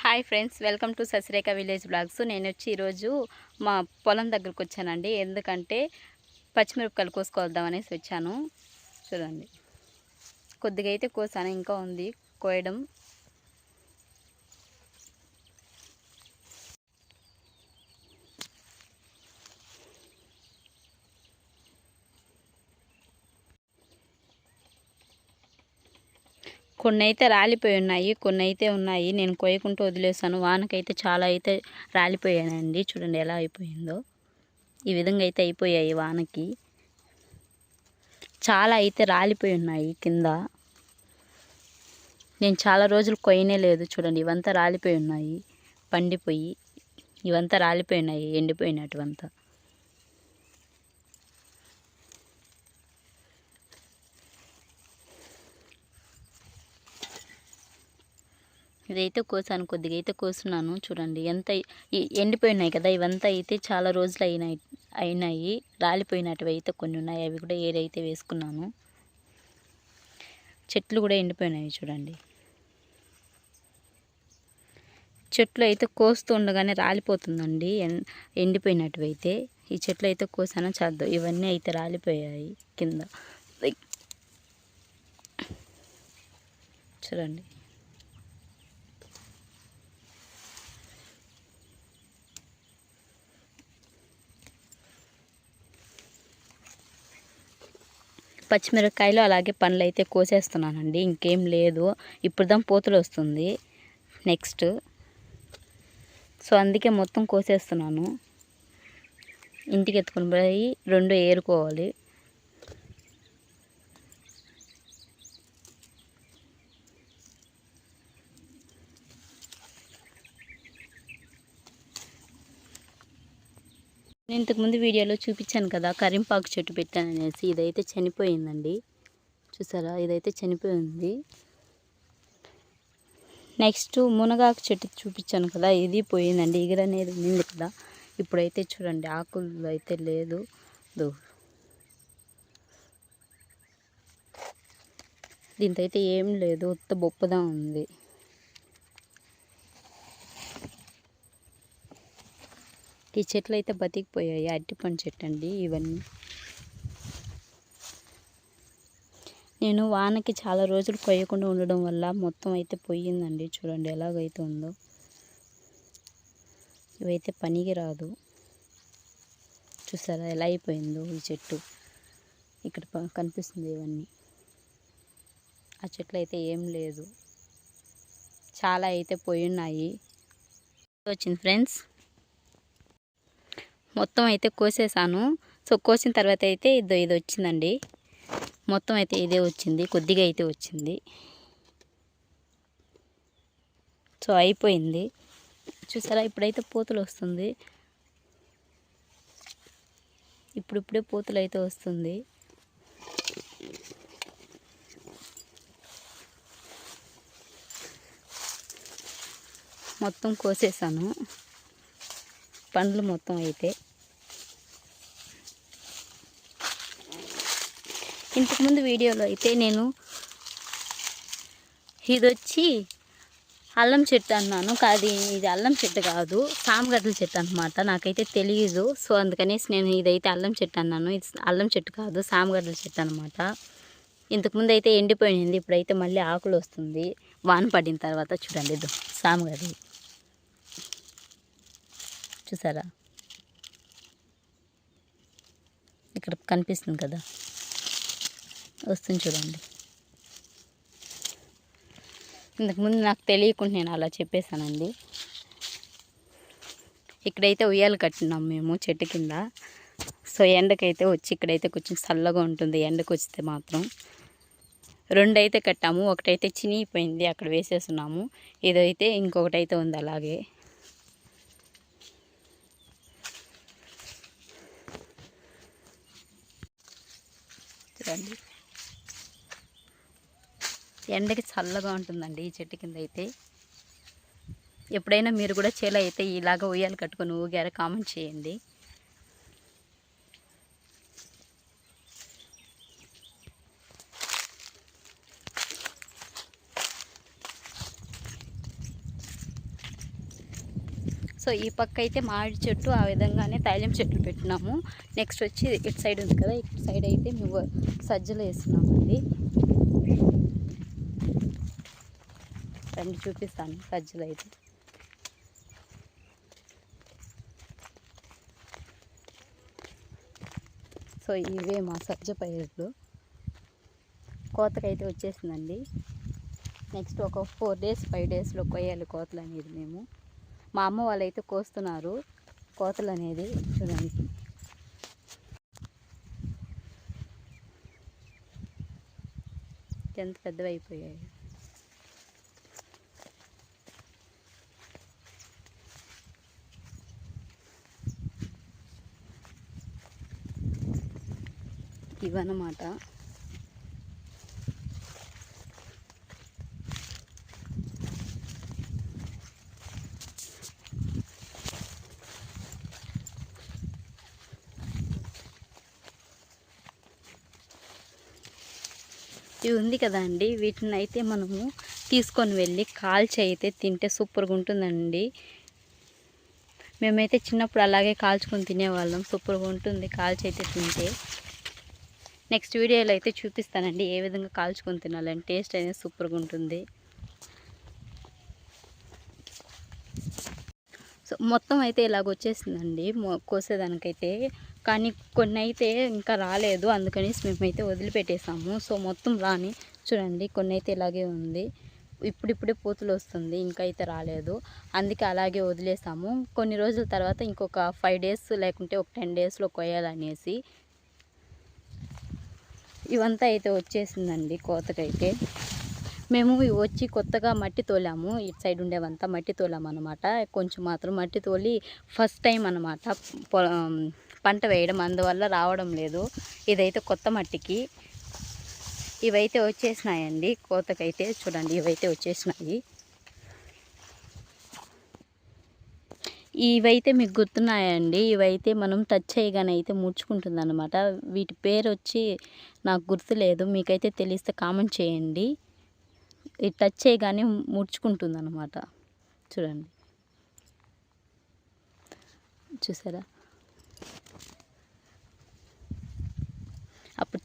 Hi friends welcome to Sasirekha village blogs. నేను వచ్చి ఈరోజు మా పొలం దగ్గరకు వచ్చానండి. ఎందుకంటే పచ్చిమిరపకాయలు కోసుకొద్దామనేసి వచ్చాను. చూడండి. కొద్దిగా అయితే కోసాను ఇంకా ఉంది కోయడం. కొన్ని అయితే రాలిపోయి ఉన్నాయి కొన్ని అయితే ఉన్నాయి. నేను కొయ్యకుంటూ వదిలేసాను వానకైతే చాలా అయితే రాలిపోయానండి చూడండి ఎలా అయిపోయిందో. ఈ విధంగా అయితే అయిపోయాయి వానకి. చాలా అయితే రాలిపోయి ఉన్నాయి కింద. నేను చాలా రోజులు కొయ్యనే లేదు. చూడండి ఇవంతా రాలిపోయి ఉన్నాయి. పండిపోయి ఇవంతా రాలిపోయి ఉన్నాయి ఎండిపోయినటువంతా ఇదైతే కోసాను కొద్దిగా అయితే కోసున్నాను. చూడండి ఎంత ఎండిపోయినాయి కదా ఇవంతా అయితే చాలా రోజులు అయినాయి. అయినాయి రాలిపోయినటివి అయితే కొన్ని ఉన్నాయి అవి కూడా ఏరైతే వేసుకున్నాను. చెట్లు కూడా ఎండిపోయినాయి చూడండి. చెట్లు అయితే కోస్తూ ఉండగానే రాలిపోతుందండి ఎండిపోయినటివి అయితే ఈ చెట్లు అయితే కోసానో చద్దు ఇవన్నీ అయితే రాలిపోయాయి కింద. చూడండి. పచ్చిమిరపకాయలు అలాగే పండ్లు అయితే కోసేస్తున్నానండి. ఇంకేం లేదు. ఇప్పుడు పోతులు వస్తుంది నెక్స్ట్. సో అందుకే మొత్తం కోసేస్తున్నాను. ఇంటికి ఎత్తుకొని పోయి రెండు ఏరుకోవాలి. నేను ఇంతకుముందు వీడియోలో చూపించాను కదా కరింపాకు చెట్టు పెట్టాను అనేసి. ఇదైతే చనిపోయిందండి. చూసారా? ఇదైతే చనిపోయింది. నెక్స్ట్ మునగాకు చెట్టు చూపించాను కదా ఇది పోయిందండి. ఇగరనేది అనేది ఉంది కదా. ఇప్పుడైతే చూడండి ఆకులు అయితే లేదు. దీంతో అయితే ఏం లేదు. ఉత్త బొప్పదా ఉంది. ఈ చెట్లు అయితే బతికిపోయాయి అరటిపండు చెట్టు అండి ఇవన్నీ. నేను వానకి చాలా రోజులు కొయ్యకుండా ఉండడం వల్ల మొత్తం అయితే పోయిందండి. చూడండి ఎలాగైతే ఉందో. ఇవైతే పనికి రాదు. చూసారా ఎలా అయిపోయిందో ఈ చెట్టు. ఇక్కడ కనిపిస్తుంది ఇవన్నీ. ఆ చెట్లు అయితే ఏం లేదు. చాలా అయితే పోయి ఉన్నాయి వచ్చింది ఫ్రెండ్స్. మొత్తం అయితే కోసేసాను. సో కోసిన తర్వాత అయితే ఇది ఇది వచ్చిందండి. మొత్తం అయితే ఇదే వచ్చింది. కొద్దిగా అయితే వచ్చింది. సో అయిపోయింది. చూసారా? ఇప్పుడైతే పూతలు వస్తుంది. ఇప్పుడిప్పుడే పూతలు అయితే వస్తుంది. మొత్తం కోసేసాను. పండ్లు మొత్తం అయితే. ఇంతకుముందు వీడియోలో అయితే నేను ఇది వచ్చి అల్లం చెట్టు అన్నాను. కాదు ఇది అల్లం చెట్టు కాదు సామగడ్డల చెట్టు అనమాట నాకైతే తెలియదు సో అందుకనేసి నేను ఇదైతే అల్లం చెట్టు అన్నాను. ఇది అల్లం చెట్టు కాదు సామగడ్డల చెట్టు అనమాట ఇంతకుముందు అయితే ఎండిపోయింది. ఇప్పుడైతే మళ్ళీ ఆకులు వస్తుంది. వాన పడిన తర్వాత చూడండి సామగడ్డలు చూసారా? ఇక్కడ కనిపిస్తుంది కదా? వస్తుంది చూడండి. ఇంతకుముందు నాకు తెలియకుండా నేను అలా చెప్పేశానండి. ఇక్కడైతే ఉయ్యాలు కట్టినాం మేము చెట్టు కింద. సో ఎండకైతే వచ్చి ఇక్కడైతే కొంచెం చల్లగా ఉంటుంది ఎండకు వస్తే మాత్రం. రెండు అయితే కట్టాము ఒకటైతే చినిగిపోయింది అక్కడ వేసేస్తున్నాము ఇదైతే ఇంకొకటైతే ఉంది అలాగే. చూడండి ఎండకి చల్లగా ఉంటుందండి ఈ చెట్టు కింద అయితే. ఎప్పుడైనా మీరు కూడా చేలో అయితే ఇలాగ ఉయ్యాలు కట్టుకొని ఊగారా కామెంట్ చేయండి. సో ఈ పక్క అయితే మామిడి చెట్టు ఆ విధంగానే తైలం చెట్లు పెట్టినాము. నెక్స్ట్ వచ్చి ఇటు సైడ్ ఉంది కదా ఇటు సైడ్ అయితే మేము సజ్జలు వేస్తున్నామండి. రండి చూపిస్తాను సజ్జలు అయితే. సో ఇవే మా సజ్జ పైర్లు. కోతకైతే వచ్చేసిందండి. నెక్స్ట్ ఒక ఫోర్ డేస్ ఫైవ్ డేస్లో కొయ్యాలి కోతలు అనేది మేము. మా అమ్మ వాళ్ళైతే కోస్తున్నారు కోతలు అనేది చూడండి. ఎంత పెద్దవి అయిపోయాయి ఇవన్నమాట. ఇది ఉంది కదా అండి. వీటిని అయితే మనము తీసుకొని వెళ్ళి కాల్చి అయితే తింటే సూపర్గా ఉంటుందండి. మేమైతే చిన్నప్పుడు అలాగే కాల్చుకొని తినేవాళ్ళం. సూపర్గా ఉంటుంది కాల్చి అయితే తింటే. నెక్స్ట్ వీడియోలో అయితే చూపిస్తానండి ఏ విధంగా కాల్చుకొని తినాలని. టేస్ట్ అనేది సూపర్గా ఉంటుంది. సో మొత్తం అయితే ఇలాగ వచ్చేసిందండి. కోసేదానికైతే కానీ కొన్ని అయితే ఇంకా రాలేదు. అందుకనేసి మేమైతే వదిలిపెట్టేసాము. సో మొత్తం రాని చూడండి కొన్ని అయితే ఇలాగే ఉంది. ఇప్పుడిప్పుడే పూతలు వస్తుంది ఇంకా అయితే రాలేదు. అందుకే అలాగే వదిలేసాము. కొన్ని రోజుల తర్వాత ఇంకొక ఫైవ్ డేస్ లేకుంటే ఒక టెన్ డేస్లో కొయ్యాలనేసి ఇవంతా అయితే వచ్చేసిందండి కోతకైతే. మేము వచ్చి కొత్తగా మట్టి తోలాము. ఇటు సైడ్ ఉండేవంతా మట్టి తోలాము అనమాట కొంచెం మాత్రం మట్టి తోలి ఫస్ట్ టైం అనమాట పంట వేయడం అందువల్ల రావడం లేదు. ఇదైతే కొత్త మట్టికి. ఇవైతే వచ్చేసినాయండి. కోతకైతే చూడండి ఇవైతే వచ్చేసినాయి. ఇవైతే మీకు గుర్తున్నాయండి. ఇవైతే మనం టచ్ చేయగానే అయితే ముడుచుకుంటుంది అనమాట వీటి పేరు వచ్చి నాకు గుర్తులేదు. మీకైతే తెలిస్తే కామెంట్ చేయండి. ఇది టచ్ చేయగానే ముడుచుకుంటుంది అనమాట చూడండి. చూసారా?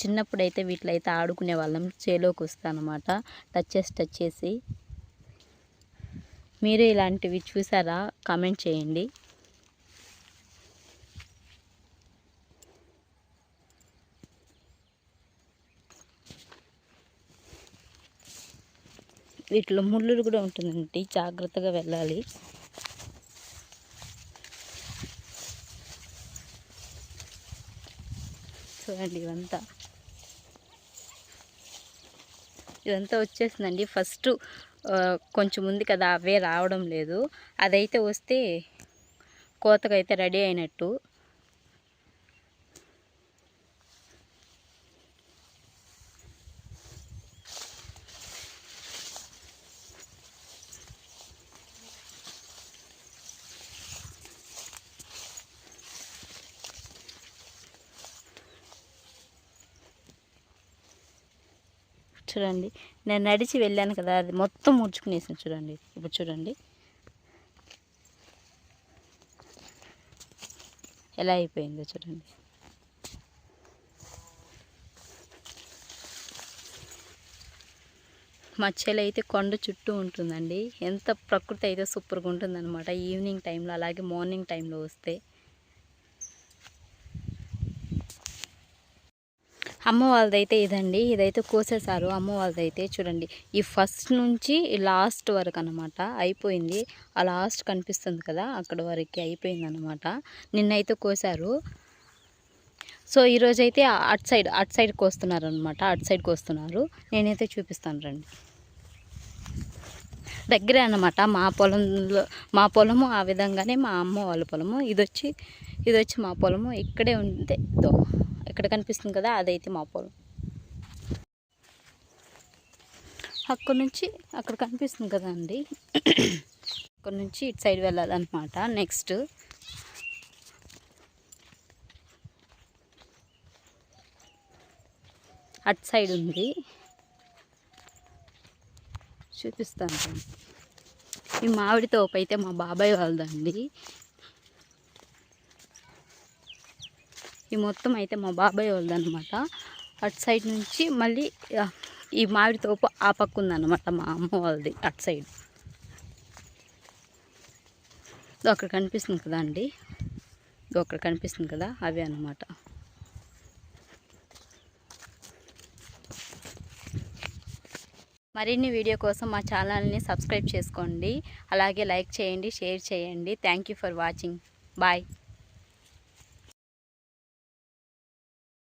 చిన్నప్పుడు అయితే వీటిలో అయితే ఆడుకునే వాళ్ళం. చేలోకి వస్తానమాట టచ్ చేసి టచ్ చేసి మీరు ఇలాంటివి చూసారా? కామెంట్ చేయండి. వీటిలో ముళ్ళు కూడా ఉంటుందండి. జాగ్రత్తగా వెళ్ళాలి. చూడండి ఇవంతా. ఇదంతా వచ్చేసిందండి. ఫస్ట్ కొంచెం ఉంది కదా అవే రావడం లేదు. అదైతే వస్తే కోతకైతే రెడీ అయినట్టు. చూడండి. నేను నడిచి వెళ్ళాను కదా అది మొత్తం ముడుచుకునేసింది చూడండి. ఇప్పుడు చూడండి. ఎలా అయిపోయిందో చూడండి. మా చెల్లి అయితే కొండ చుట్టూ ఉంటుందండి. ఎంత ప్రకృతి అయితే సూపర్గా ఉంటుందన్నమాట. ఈవినింగ్ టైంలో అలాగే మార్నింగ్ టైంలో వస్తే. అమ్మ వాళ్ళదైతే ఇదండి. ఇదైతే కోసేసారు అమ్మ వాళ్ళదైతే చూడండి. ఈ ఫస్ట్ నుంచి లాస్ట్ వరకు అనమాట అయిపోయింది. ఆ లాస్ట్ కనిపిస్తుంది కదా అక్కడ వరకు అయిపోయింది అనమాట నిన్నైతే కోసారు. సో ఈరోజైతే అటు సైడ్ అటు సైడ్ కోస్తున్నారు అనమాట అటు సైడ్ కోస్తున్నారు. నేనైతే చూపిస్తాను రండి. దగ్గరే అనమాట మా పొలంలో మా పొలము ఆ విధంగానే మా అమ్మ వాళ్ళ పొలము. ఇది వచ్చి ఇది వచ్చి మా పొలము. ఇక్కడే ఉంటే ఇక్కడ కనిపిస్తుంది కదా అదైతే మా పొలం అక్కడ నుంచి అక్కడ కనిపిస్తుంది కదా అండి. అక్కడ నుంచి ఇటు సైడ్ వెళ్ళాలన్నమాట. నెక్స్ట్. అటు సైడ్ ఉంది. చూపిస్తాను. ఈ మామిడి తోపు అయితే మా బాబాయ్ వాళ్ళదండి. ఈ మొత్తం అయితే మా బాబాయ్ వాళ్ళదనమాట అటు సైడ్ నుంచి మళ్ళీ ఈ మామిడి తోపు ఆ పక్క ఉందన్నమాట మా అమ్మ వాళ్ళది అటు సైడ్. ఇది అక్కడ కనిపిస్తుంది కదా అండి. ఇది అక్కడ కనిపిస్తుంది కదా అవే అనమాట మరిన్ని వీడియో కోసం మా ఛానల్ని సబ్స్క్రైబ్ చేసుకోండి. అలాగే లైక్ చేయండి షేర్ చేయండి. Thank you for watching. Bye.